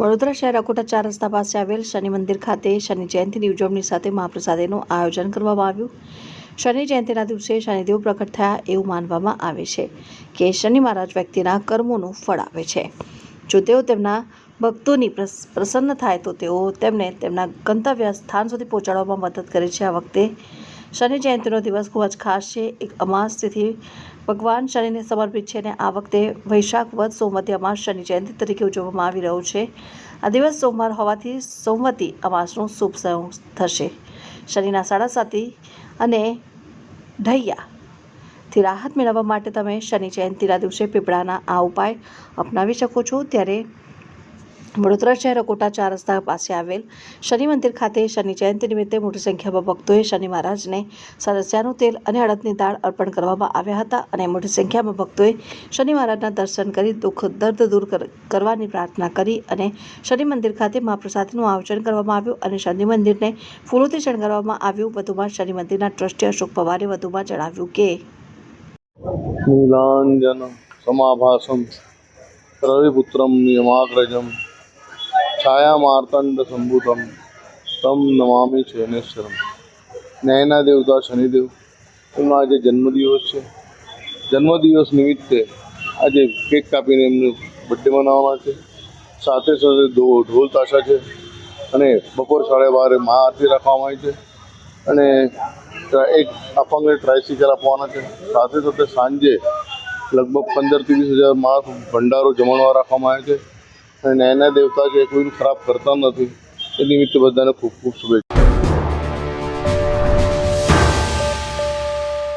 વડોદરા શહેર અકોટા ચાર રસ્તા પાસે આવેલ શનિ મંદિર ખાતે શનિ જયંતિની ઉજવણી સાથે મહાપ્રસાદીનું આયોજન કરવામાં આવ્યું. શનિ જયંતિના દિવસે શનિદેવ પ્રકટ થયા એવું માનવામાં આવે છે કે શનિ મહારાજ વ્યક્તિના કર્મોનું ફળ આપે છે. જો તેઓ તેમના ભક્તોની પ્રસ- પ્રસન્ન થાય તો તેઓ તેમને તેમના ગંતવ્ય સ્થાન સુધી પહોંચાડવામાં મદદ કરે છે. આ વખતે શનિ જયંતિનો દિવસ ખૂબ જ ખાસ છે. એક અમાસ તિથિ ભગવાન શનિને સમર્પિત છે અને આ વખતે વૈશાખ વધ સોમવતી અમાસ શનિ જયંતિ તરીકે ઉજવવામાં આવી રહ્યો છે. આ દિવસ સોમવાર હોવાથી સોમવતી અમાસનો શુભ સંયોગ થશે. શનિના સાડા સાતી અને ઢૈયાથી રાહત મેળવવા માટે તમે શનિ જયંતિના દિવસે પીપળાના આ ઉપાય અપનાવી શકો છો. ત્યારે વડોદરા શહેર કોટા ચાર રસ્તા પાસે આવેલ શનિ મંદિર ખાતે શનિ જયંતિ નિમિત્તે મોટી સંખ્યામાં ભક્તોએ શનિ મહારાજને સરસ્યાનું તેલ અને અડદની દાળ અર્પણ કરવામાં આવ્યા હતા અને મોટી સંખ્યામાં ભક્તોએ શનિ મહારાજના દર્શન કરી દુઃખ, દર્દ દૂર કરવાની પ્રાર્થના કરી અને શનિ મંદિર ખાતે મહાપ્રસાદનું આયોજન કરવામાં આવ્યું અને શનિ મંદિરને ફૂલોથી શણગારવામાં આવ્યું. વધુમાં શનિ મંદિરના ટ્રસ્ટી અશોક પવારે વધુમાં જણાવ્યું કે નીલાંજન સમાભાસમ રવિપુત્રમ નિયમાગ્રજમ છાયામાર્તંડ સંભૂતમ તમ નમામી શનેશ્વરમ ન્યાયના દેવતા શનિદેવ એમનો આજે જન્મદિવસ છે જન્મદિવસ નિમિત્તે આજે કેક કાપીને એમનું બર્થડે મનાવવાના છે સાથે સાથે ઢોલ તાશા છે અને બપોર સાડા બારે મહા આરતી રાખવામાં આવી છે અને એક અપંગને ટ્રાયસિકલ આપવાના છે સાથે સાથે સાંજે લગભગ પંદરથી વીસ હજાર માણસ ભંડારો જમણવા રાખવામાં આવે છે અને ન્યાયના દેવતા છે કોઈનું ખરાબ કરતા નથી. એ નિમિત્તે બધાને ખૂબ ખૂબ શુભેચ્છા